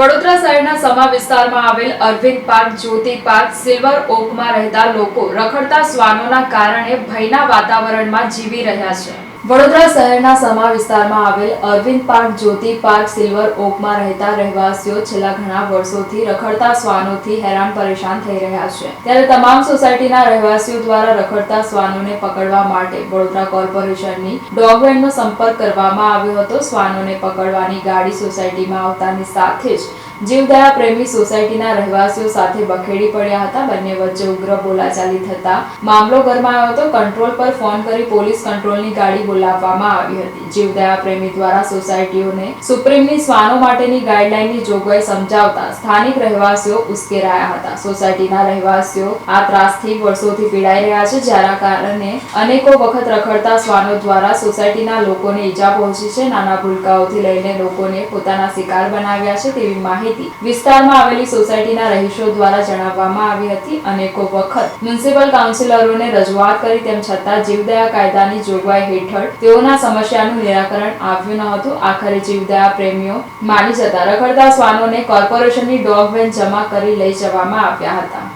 વડોદરા શહેરના સમા વિસ્તારમાં આવેલ Arvind park, Jyoti park, silver ઓકમાં રહેતા લોકો રખડતા શ્વાનોના કારણે ભયના વાતાવરણમાં જીવી રહ્યા છે. વડોદરા શહેરના સમા વિસ્તારમાં આવેલ Arvind park Jyoti park silver ઓકમાં રહેતા રહેવાસીઓ છેલ્લા ઘણા વર્ષોથી રખડતા શ્વાનોથી હેરાન પરેશાન થઈ રહ્યા છે. ત્યારે તમામ સોસાયટીના રહેવાસીઓ દ્વારા રખડતા શ્વાનોને પકડવા માટે વડોદરા કોર્પોરેશનની ડોગ સંપર્ક કરવામાં આવ્યો હતો. શ્વાનોને પકડવાની ગાડી સોસાયટીમાં આવતાની સાથે જ જીવદયા પ્રેમી સોસાયટીના રહેવાસીઓ સાથે બખેડી પડ્યા હતા. બંને વચ્ચે ઉગ્ર બોલાચાલી થતા મામલો ગરમાયો હતો. કંટ્રોલ પર ફોન કરી પોલીસ કંટ્રોલની ગાડી બોલાવવામાં આવી હતી. જીવદયા પ્રેમી દ્વારા સોસાયટીઓને સુપ્રીમની શ્વાનો માટેની ગાઈડલાઈનની જોગવાઈ સમજાવતા સ્થાનિક રહેવાસીઓ ઉશ્કેરાયા હતા. સોસાયટીના રહેવાસીઓ આ ત્રાસથી વર્ષોથી પીડાઈ રહ્યા છે, જેના કારણે અનેકો વખત રખડતા શ્વાનો દ્વારા સોસાયટીના લોકોને ઈજા પહોંચી છે. નાના ભૂલકાઓથી લઈને લોકોને પોતાના શિકાર બનાવ્યા છે તેવી માહિતી વિસ્તારમાં આવેલી સોસાયટીના રહીશો દ્વારા જણાવવામાં આવી હતી. અનેકો વખત મ્યુનિસિપલ કાઉન્સિલરોને રજૂઆત કરી, તેમ છતાં જીવદયા કાયદાની જોગવાઈ હેઠળ તેઓના સમસ્યાનું નિરાકરણ આવ્યું ન હતું. આખરે જીવદયા પ્રેમીઓ માની જતા રખડતા શ્વાનોને કોર્પોરેશનની ડોગ વેન જમા કરી લઈ જવામાં આવ્યા હતા.